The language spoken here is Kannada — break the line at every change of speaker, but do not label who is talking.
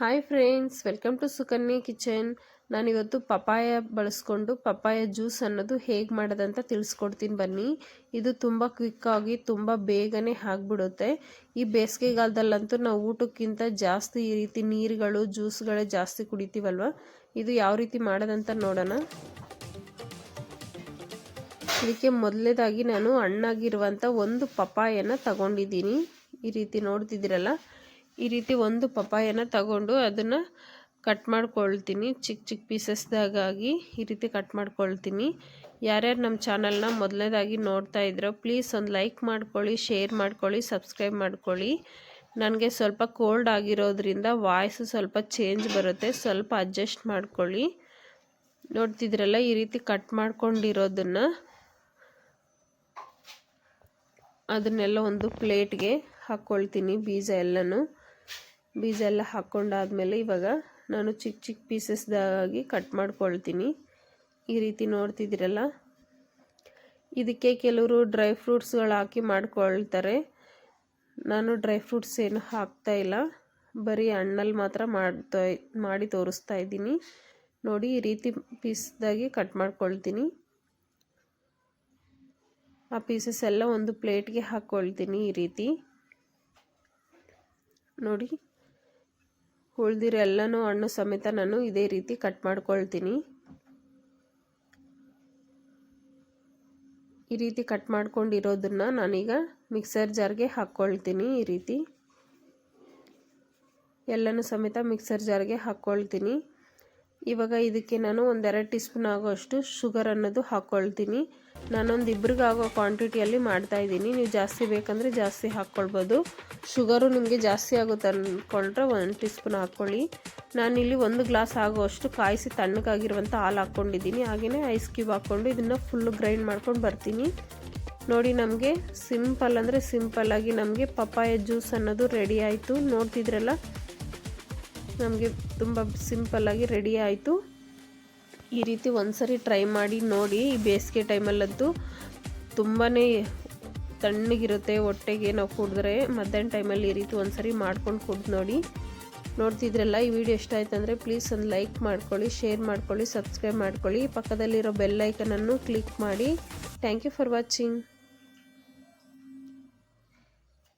Hi friends welcome to Sukanya kitchen ನಾನಿವತ್ತು ಪಪಾಯ ಬಳಸ್ಕೊಂಡು ಪಪಾಯ ಜ್ಯೂಸ್ ಅನ್ನೋದು ಹೇಗೆ ಮಾಡೋದಂತ ತಿಳಿಸ್ಕೊಡ್ತೀನಿ ಬನ್ನಿ. ಇದು ತುಂಬ ಕ್ವಿಕ್ಕಾಗಿ ತುಂಬ ಬೇಗನೆ ಆಗಿಬಿಡುತ್ತೆ. ಈ ಬೇಸಿಗೆಗಾಲದಲ್ಲಂತೂ ನಾವು ಊಟಕ್ಕಿಂತ ಜಾಸ್ತಿ ಈ ರೀತಿ ನೀರುಗಳು ಜ್ಯೂಸ್ಗಳೇ ಜಾಸ್ತಿ ಕುಡಿತೀವಲ್ವ? ಇದು ಯಾವ ರೀತಿ ಮಾಡೋದಂತ ನೋಡೋಣ. ಇದಕ್ಕೆ ಮೊದಲನೇದಾಗಿ ನಾನು ಹಣ್ಣಾಗಿರುವಂಥ ಒಂದು ಪಪಾಯನ ತಗೊಂಡಿದ್ದೀನಿ. ಈ ರೀತಿ ನೋಡ್ತಿದ್ದೀರಲ್ಲ? ಈ ರೀತಿ ಒಂದು ಪಪ್ಪಾಯನ ತಗೊಂಡು ಅದನ್ನು ಕಟ್ ಮಾಡ್ಕೊಳ್ತೀನಿ. ಚಿಕ್ಕ ಚಿಕ್ಕ ಪೀಸಸ್ದಾಗಾಗಿ ಈ ರೀತಿ ಕಟ್ ಮಾಡ್ಕೊಳ್ತೀನಿ. ಯಾರ್ಯಾರು ನಮ್ಮ ಚಾನಲ್ನ ಮೊದಲನೇದಾಗಿ ನೋಡ್ತಾ ಇದ್ರೋ ಪ್ಲೀಸ್ ಒಂದು ಲೈಕ್ ಮಾಡ್ಕೊಳ್ಳಿ ಶೇರ್ ಮಾಡ್ಕೊಳ್ಳಿ ಸಬ್ಸ್ಕ್ರೈಬ್ ಮಾಡ್ಕೊಳ್ಳಿ. ನನಗೆ ಸ್ವಲ್ಪ ಕೋಲ್ಡ್ ಆಗಿರೋದ್ರಿಂದ ವಾಯ್ಸು ಸ್ವಲ್ಪ ಚೇಂಜ್ ಬರುತ್ತೆ, ಸ್ವಲ್ಪ ಅಡ್ಜಸ್ಟ್ ಮಾಡ್ಕೊಳ್ಳಿ. ನೋಡ್ತಿದ್ರಲ್ಲ, ಈ ರೀತಿ ಕಟ್ ಮಾಡ್ಕೊಂಡಿರೋದನ್ನು ಅದನ್ನೆಲ್ಲ ಒಂದು ಪ್ಲೇಟ್ಗೆ ಹಾಕ್ಕೊಳ್ತೀನಿ ಬೀಜ ಎಲ್ಲನೂ. ಬೀಜ ಎಲ್ಲ ಹಾಕ್ಕೊಂಡಾದಮೇಲೆ ಇವಾಗ ನಾನು ಚಿಕ್ಕ ಚಿಕ್ಕ ಪೀಸಸ್ದಾಗಿ ಕಟ್ ಮಾಡ್ಕೊಳ್ತೀನಿ. ಈ ರೀತಿ ನೋಡ್ತಿದ್ದೀರಲ್ಲ? ಇದಕ್ಕೆ ಕೆಲವರು ಡ್ರೈ ಫ್ರೂಟ್ಸ್ಗಳು ಹಾಕಿ ಮಾಡ್ಕೊಳ್ತಾರೆ. ನಾನು ಡ್ರೈ ಫ್ರೂಟ್ಸ್ ಏನು ಹಾಕ್ತಾ ಇಲ್ಲ. ಬರೀ ಹಣ್ಣಲ್ಲಿ ಮಾತ್ರ ಮಾಡ್ತಾ ಮಾಡಿ ತೋರಿಸ್ತಾ ಇದ್ದೀನಿ. ನೋಡಿ, ಈ ರೀತಿ ಪೀಸ್ದಾಗಿ ಕಟ್ ಮಾಡ್ಕೊಳ್ತೀನಿ. ಆ ಪೀಸಸ್ ಎಲ್ಲ ಒಂದು ಪ್ಲೇಟ್ಗೆ ಹಾಕ್ಕೊಳ್ತೀನಿ ಈ ರೀತಿ. ನೋಡಿ. ಉಳ್ದಿರೋ ಎಲ್ಲನೂ ಹಣ್ಣು ಸಮೇತ ನಾನು ಇದೇ ರೀತಿ ಕಟ್ ಮಾಡ್ಕೊಳ್ತೀನಿ. ಈ ರೀತಿ ಕಟ್ ಮಾಡ್ಕೊಂಡಿರೋದನ್ನು ನಾನೀಗ ಮಿಕ್ಸರ್ ಜಾರ್ಗೆ ಹಾಕ್ಕೊಳ್ತೀನಿ ಈ ರೀತಿ. ಎಲ್ಲನೂ ಸಮೇತ ಮಿಕ್ಸರ್ ಜಾರ್ಗೆ ಹಾಕ್ಕೊಳ್ತೀನಿ ಇವಾಗ ಇದಕ್ಕೆ ನಾನು ಒಂದೆರಡು ಟೀ ಸ್ಪೂನ್ ಆಗೋಷ್ಟು ಶುಗರ್ ಅನ್ನೋದು ಹಾಕ್ಕೊಳ್ತೀನಿ ನಾನೊಂದು ಇಬ್ರಿಗೆ ಆಗೋ ಕ್ವಾಂಟಿಟಿಯಲ್ಲಿ ಮಾಡ್ತಾಯಿದ್ದೀನಿ ನೀವು ಜಾಸ್ತಿ ಬೇಕಂದರೆ ಜಾಸ್ತಿ ಹಾಕ್ಕೊಳ್ಬೋದು ಶುಗರು ನಿಮಗೆ ಜಾಸ್ತಿ ಆಗುತ್ತೆ ಅಂದ್ಕೊಂಡ್ರೆ ಒಂದು ಟೀ ಸ್ಪೂನ್ ಹಾಕ್ಕೊಳ್ಳಿ ನಾನಿಲ್ಲಿ ಒಂದು ಗ್ಲಾಸ್ ಆಗೋಷ್ಟು ಕಾಯಿಸಿ ತಣ್ಣಗಾಗಿರುವಂಥ ಹಾಲು ಹಾಕ್ಕೊಂಡಿದ್ದೀನಿ. ಹಾಗೆಯೇ ಐಸ್ ಕ್ಯೂಬ್ ಹಾಕ್ಕೊಂಡು ಇದನ್ನು ಫುಲ್ಲು ಗ್ರೈಂಡ್ ಮಾಡ್ಕೊಂಡು ಬರ್ತೀನಿ. ನೋಡಿ ನಮಗೆ ಸಿಂಪಲ್ ಅಂದರೆ ಸಿಂಪಲ್ಲಾಗಿ ನಮಗೆ ಪಪ್ಪಾಯ ಜ್ಯೂಸ್ ಅನ್ನೋದು ರೆಡಿ ಆಯಿತು. ನೋಡ್ತಿದ್ರಲ್ಲ? ನಮಗೆ ತುಂಬ ಸಿಂಪಲ್ಲಾಗಿ ರೆಡಿ ಆಯಿತು. ಈ ರೀತಿ ಒಂದ್ಸರಿ ಟ್ರೈ ಮಾಡಿ ನೋಡಿ, ಈ ಬೇಸಿಗೆ ಟೈಮಲ್ಲಂತೂ ತುಂಬಾ ತಣ್ಣಗಿರುತ್ತೆ ಹೊಟ್ಟೆಗೆ ನಾವು ಕುಡಿದ್ರೆ. ಮಧ್ಯಾಹ್ನ ಟೈಮಲ್ಲಿ ಈ ರೀತಿ ಒಂದ್ಸರಿ ಮಾಡ್ಕೊಂಡು ಕುಡ್ದು ನೋಡಿ. ನೋಡ್ತಿದ್ರಲ್ಲ, ಈ ವಿಡಿಯೋ ಇಷ್ಟ ಆಯ್ತು ಅಂದರೆ ಪ್ಲೀಸ್ ಒಂದು ಲೈಕ್ ಮಾಡ್ಕೊಳ್ಳಿ ಶೇರ್ ಮಾಡ್ಕೊಳ್ಳಿ ಸಬ್ಸ್ಕ್ರೈಬ್ ಮಾಡ್ಕೊಳ್ಳಿ. ಪಕ್ಕದಲ್ಲಿರೋ ಬೆಲ್ಲೈಕನನ್ನು ಕ್ಲಿಕ್ ಮಾಡಿ. Thank you for watching